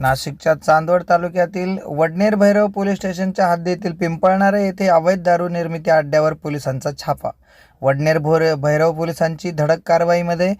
नाशिकच्या चांदवड तालुक्यातील वडनेर भैरव पोलीस स्टेशनच्या हद्दीतील पिंपळणारे येथे अवैध दारू निर्मिती अड्ड्यावर पोलिसांचा छापा. वडनेर भोर भैरव पोलिसांची धडक कारवाईमध्ये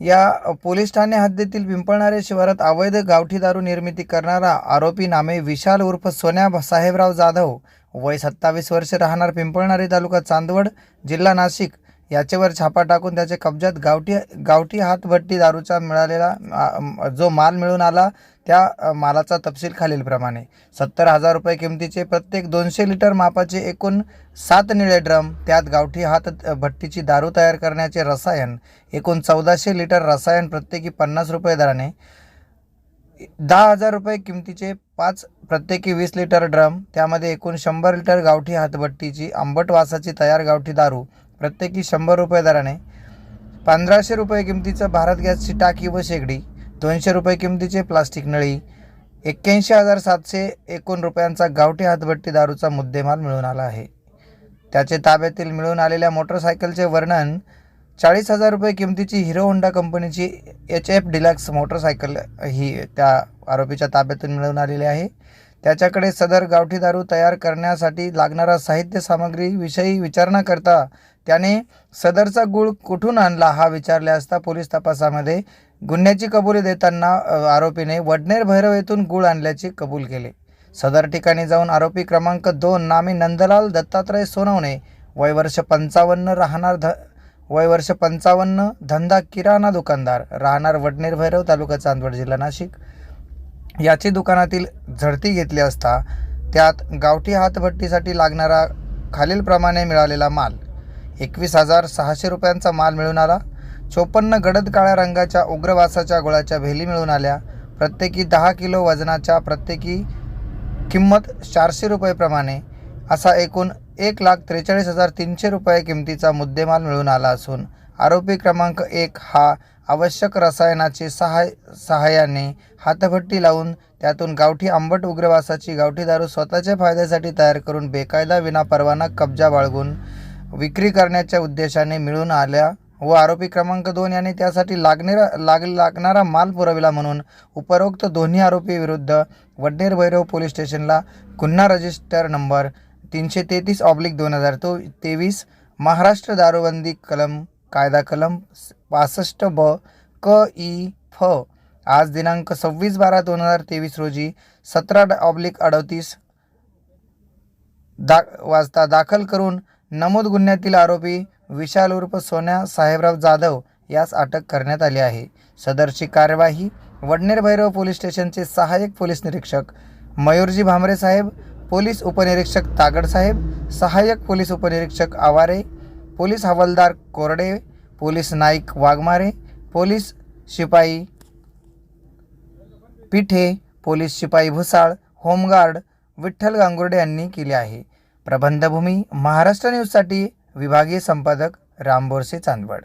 या पोलीस ठाणे हद्दीतील पिंपळणारे शिवारात अवैध गावठी दारू निर्मिती करणारा आरोपी नामे विशाल उर्फ सोन्या साहेबराव जाधव. वय सत्तावीस वर्ष राहणार पिंपळणारे तालुका चांदवड जिल्हा नाशिक. याच्यावर छापा टाकून त्याचे कब्जात गावठी गावठी हातभट्टी दारूचा मिळालेला जो माल मिळून आला त्या मालाचा तपशील खालीलप्रमाणे. सत्तर हजार रुपये किमतीचे प्रत्येक दोनशे लिटर मापाचे एकूण सात निळे ड्रम त्यात गावठी हात भट्टीची दारू तयार करण्याचे रसायन एकूण चौदाशे लिटर रसायन प्रत्येकी पन्नास रुपये दराने दहा हजार रुपये किमतीचे पाच प्रत्येकी वीस लिटर ड्रम त्यामध्ये एकूण शंभर लिटर गावठी हातभट्टीची आंबट वासाची तयार गावठी दारू प्रत्येकी शंभर रुपये दराने पंधराशे रुपये किमतीचं भारत गॅसची टाकी व शेगडी दोनशे रुपये किमतीचे प्लास्टिक नळी एक्क्याऐंशी हजार सातशे एकोण रुपयांचा गावठी हातभट्टी दारूचा मुद्देमाल मिळून आला आहे. त्याचे ताब्यातील मिळून आलेल्या मोटरसायकलचे वर्णन चाळीस हजार रुपये किमतीची हिरो होंडा कंपनीची एच एफ डिलक्स मोटरसायकल ही त्या आरोपीच्या ताब्यातून मिळून आलेली आहे. त्याच्याकडे सदर गावठी दारू तयार करण्यासाठी लागणारा साहित्य सामग्रीविषयी विचारणा करता त्याने सदरचा गुळ कुठून आणला हा विचारले असता पोलीस तपासामध्ये गुन्ह्याची कबुली देताना आरोपीने वडनेर भैरव येथून गुळ आणल्याचे कबूल केले. सदर ठिकाणी जाऊन आरोपी क्रमांक दोन नामी नंदलाल दत्तात्रय सोनवणे वय वर्ष पंचावन्न राहणार ध वय वर्ष पंचावन्न धंदा किराणा दुकानदार राहणार वडनेर भैरव तालुका चांदवड जिल्हा नाशिक याची दुकानातील झडती घेतली असता त्यात गावठी हातभट्टीसाठी लागणारा खालीलप्रमाणे मिळालेला माल. एकवीस हजार सहाशे रुपयांचा माल मिळून आला. चोपन्न गडद काळ्या रंगाच्या उग्रवासाच्या गोळ्याच्या भेली मिळून आल्या. प्रत्येकी दहा किलो वजनाच्या प्रत्येकी किंमत चारशे रुपयेप्रमाणे असा एकूण एक लाख त्रेचाळीस हजार तीनशे रुपये किमतीचा मुद्देमाल मिळून आला असून आरोपी क्रमांक एक हा आवश्यक रसायनाचे सहाय सहाय्याने हातभट्टी लावून त्यातून गावठी आंबट उग्रवासाची गावठी दारू स्वतःच्या फायद्यासाठी तयार करून बेकायदा विनापरवाना कब्जा बाळगून विक्री करण्याच्या उद्देशाने मिळून आल्या व आरोपी क्रमांक दोन याने त्यासाठी लागणारा लाग लागणारा माल पुरविला म्हणून उपरोक्त दोन्ही आरोपी विरुद्ध वडनेर भैरव पोलीस स्टेशनला गुन्हा रजिस्टर नंबर तीनशे तेहतीस ऑब्लिक दोन हजार तो तेवीस महाराष्ट्र दारूबंदी कलम कायदा कलम पासष्ट ब क ई फ. आज दिनांक सव्वीस बारा दोन हजार तेवीस रोजी सतरा ऑब्लिक अडतीस दा वाजता दाखल करून नमूद गुन्ह्यातील आरोपी विशाल उर्फ सोन्या साहेबराव जाधव यास अटक करण्यात आली आहे. सदरची कार्यवाही वडनेर भैरव पोलीस स्टेशनचे सहाय्यक पोलीस निरीक्षक मयूरजी भामरे साहेब पोलीस उपनिरीक्षक तागड साहेब सहाय्यक पोलीस उपनिरीक्षक आवारे पोलीस हवालदार कोरडे पोलीस नाईक वाघमारे पोलीस शिपाई पिठे पोलीस शिपाई भुसाळ होमगार्ड विठ्ठल गांगुर्डे यांनी केली आहे. प्रबंधभूमी महाराष्ट्र न्यूजसाठी विभागीय संपादक राम बोरसे चांदवड.